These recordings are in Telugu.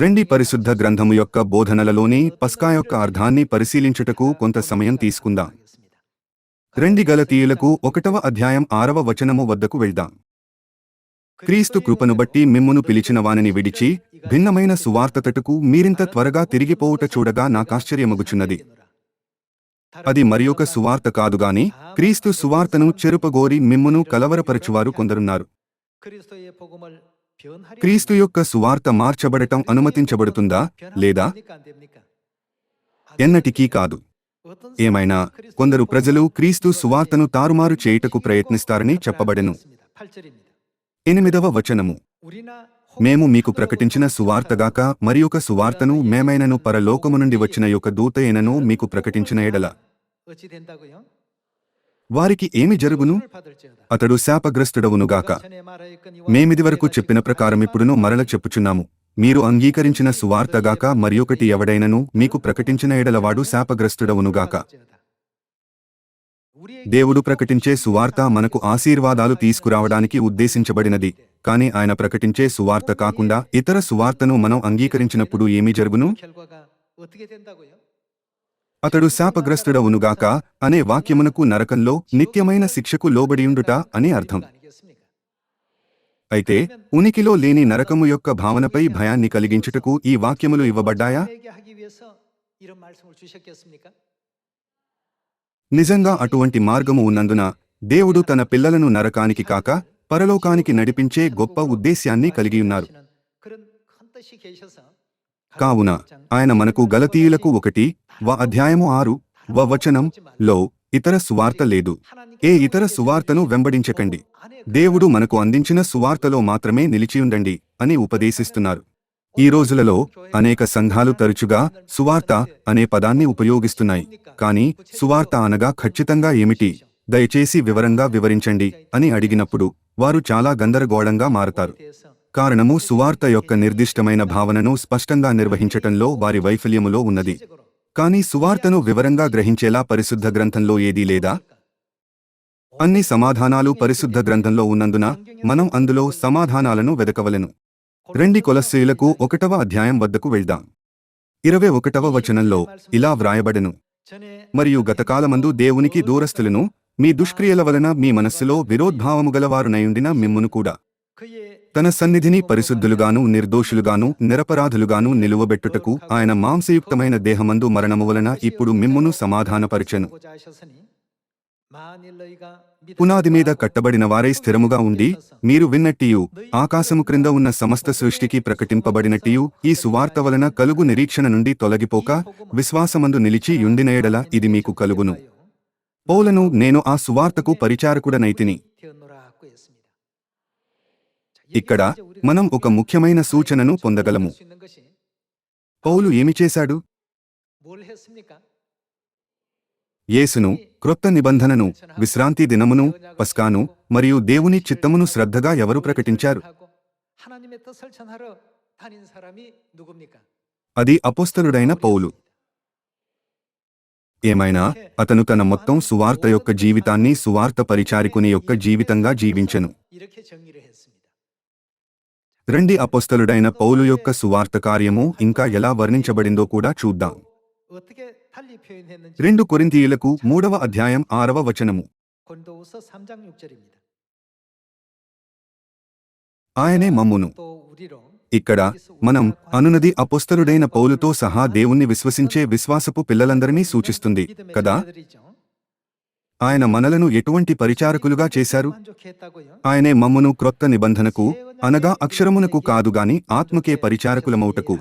రెండి పరిశుద్ధ గ్రంథము యొక్క బోధనలలోని పస్కా యొక్క అర్థాన్ని పరిశీలించుటకు కొంత సమయం తీసుకుందాం. రెండి గలతీయులకు ఒకటవ అధ్యాయం ఆరవ వచనము వద్దకు వెళ్దాం. క్రీస్తు కృపను బట్టి మిమ్మును పిలిచిన వానిని విడిచి భిన్నమైన సువార్తతటకు మీరింత త్వరగా తిరిగిపోవుట చూడగా నాకాశ్చర్యమగుచున్నది అది మరియొక సువార్త కాదుగాని క్రీస్తు సువార్తను చెరుపగోరి మిమ్మును కలవరపరచువారు కొందరున్నారు. క్రీస్తు యొక్క సువార్త మార్చబడటం అనుమతించబడుతుందా లేదా? ఎన్నటికీ కాదు. ఏమైనా కొందరు ప్రజలు క్రీస్తు సువార్తను తారుమారు చేయుటకు ప్రయత్నిస్తారని చెప్పబడెను. ఎనిమిదవ వచనము. మేము మీకు ప్రకటించిన సువార్తగాక మరి ఒక సువార్తను మేమైనను పరలోకము నుండి వచ్చిన యొక్క దూత మీకు ప్రకటించిన ఎడల. వారికి ఏమి జరుగును? అతడు శాపగ్రస్తుడవునుగాక మేమిదివరకు చెప్పిన ప్రకారం ఇప్పుడును మరల చెప్పుచున్నాము. మీరు అంగీకరించిన సువార్తగాక మరియొకటి ఎవడైనను? మీకు ప్రకటించిన ఎడలవాడు శాపగ్రస్తుడవునుగాక దేవుడు ప్రకటించే సువార్త మనకు ఆశీర్వాదాలు తీసుకురావడానికి ఉద్దేశించబడినది. కాని ఆయన ప్రకటించే సువార్త కాకుండా ఇతర సువార్తను మనం అంగీకరించినప్పుడు ఏమి జరుగును? అతడు శాపగ్రస్తుడవునుగాక అనే వాక్యమునకు నరకంలో నిత్యమైన శిక్షకు లోబడియుండుట అని అర్థం. అయితే ఉనికిలో లేని నరకము యొక్క భావనపై భయాన్ని కలిగించుటకు ఈ వాక్యములు ఇవ్వబడ్డాయా? నిజంగా అటువంటి మార్గము ఉన్నందున దేవుడు తన పిల్లలను నరకానికి కాక పరలోకానికి నడిపించే గొప్ప ఉద్దేశ్యాన్ని కలిగియున్నారు. కావున ఆయన మనకు గలతీయులకు ఒకటి వ అధ్యాయము ఆరు వ వచనం లో ఇతర సువార్త లేదు. ఏ ఇతర సువార్తను వెంబడించకండి. దేవుడు మనకు అందించిన సువార్తలో మాత్రమే నిలిచియుండండి అని ఉపదేశిస్తున్నారు. ఈ రోజులలో అనేక సంఘాలు తరచుగా సువార్త అనే పదాన్ని ఉపయోగిస్తున్నాయి. కానీ సువార్త అనగా ఖచ్చితంగా ఏమిటి? దయచేసి వివరంగా వివరించండి అని అడిగినప్పుడు వారు చాలా గందరగోళంగా మారతారు. కారణము సువార్త యొక్క నిర్దిష్టమైన భావనను స్పష్టంగా నిర్వహించటంలో వారి వైఫల్యములో ఉన్నది. కానీ సువార్తను వివరంగా గ్రహించేలా పరిశుద్ధ గ్రంథంలో ఏదీ లేదా? అన్ని సమాధానాలు పరిశుద్ధ గ్రంథంలో ఉన్నందున మనం అందులో సమాధానాలను వెదకవలెను. రెండి కొలస్సీలకు ఒకటవ అధ్యాయం వద్దకు వెళ్దాం. ఇరవై ఒకటవ వచనంలో ఇలా వ్రాయబడెను. మరియు గతకాలమందు దేవునికి దూరస్థులను మీ దుష్క్రియల వలన మీ మనస్సులో విరోద్భావము గలవారునయుండిన మిమ్మును కూడా. తన సన్నిధిని పరిశుద్ధులుగాను నిర్దోషులుగాను నిరపరాధులుగాను నిలువబెట్టుటకు ఆయన మాంసయుక్తమైన దేహమందు మరణము వలన ఇప్పుడు మిమ్మును సమాధానపరచెను. పునాది మీద కట్టబడిన వారై స్థిరముగా ఉండి మీరు విన్నట్టియు ఆకాశము క్రింద ఉన్న సమస్త సృష్టికి ప్రకటింపబడినట్టియు ఈ సువార్త వలన కలుగు నిరీక్షణ నుండి తొలగిపోక విశ్వాసమందు నిలిచి యుండిన ఎడల ఇది మీకు కలుగును. పౌలను నేను ఆ సువార్తకు పరిచారకుడనైతిని. ఇక్కడ మనం ఒక ముఖ్యమైన సూచనను పొందగలము. పౌలు ఏమి చేశాడు? యేసును క్రొత్త నిబంధనను విశ్రాంతి దినమును పస్కాను మరియు దేవుని చిత్తమును శ్రద్ధగా ఎవరు ప్రకటించారు? అది అపోస్తలుడైన పౌలు. ఏమైనా అతను తన మొత్తం సువార్త యొక్క జీవితాన్ని సువార్త పరిచారికుని యొక్క జీవితంగా జీవించెను. రండి అపోస్తలుడైన పౌలు యొక్క సువార్త కార్యము ఇంకా ఎలా వర్ణించబడిందో కూడా చూద్దాం. రెండు కొరింతీయులకు మూడవ అధ్యాయం ఆరవ వచనము. ఆయనే మమ్మును. ఇక్కడ మనం అనునది అపోస్తలుడైన పౌలుతో సహా దేవుణ్ణి విశ్వసించే విశ్వాసపు పిల్లలందరినీ సూచిస్తుంది కదా? ఆయన మనలను ఎటువంటి పరిచారకులుగా చేశారు? ఆయనే మమ్మను క్రొత్త నిబంధనకు అనగా అక్షరమునకు కాదుగాని ఆత్మకే పరిచారకులమౌటకు.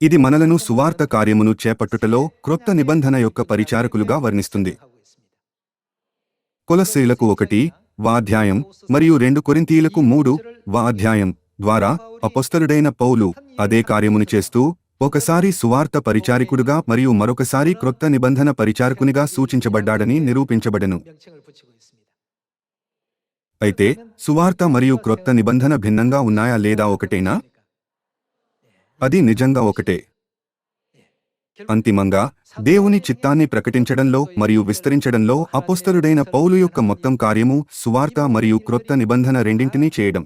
ఇది మనలను సువార్త కార్యమును చేపట్టుటలో క్రొత్త నిబంధన యొక్క పరిచారకులుగా వర్ణిస్తుంది. కొలస్సీలకు ఒకటి వాధ్యాయం మరియు రెండు కొరింతీయులకు మూడు వాధ్యాయం ద్వారా అపొస్తలుడైన పౌలు అదే కార్యమును చేస్తూ ఒకసారి సువార్త పరిచారికుడుగా మరియు మరొకసారి క్రొత్త నిబంధన పరిచారకునిగా సూచించబడ్డాడని నిరూపించబడెను. అయితే సువార్త మరియు క్రొత్త నిబంధన భిన్నంగా ఉన్నాయా లేదా ఒకటేనా? అది నిజంగా ఒకటే. అంతిమంగా దేవుని చిత్తాన్ని ప్రకటించడంలో మరియు విస్తరించడంలో అపోస్తలుడైన పౌలు యొక్క మొత్తం కార్యము సువార్త మరియు క్రొత్త నిబంధన రెండింటినీ చేయడం.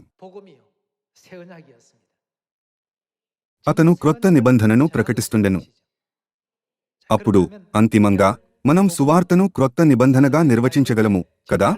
అతను క్రొత్త నిబంధనను ప్రకటిస్తుండెను. అప్పుడు అంతిమంగా మనం సువార్తను క్రొత్త నిబంధనగా నిర్వచించగలము కదా?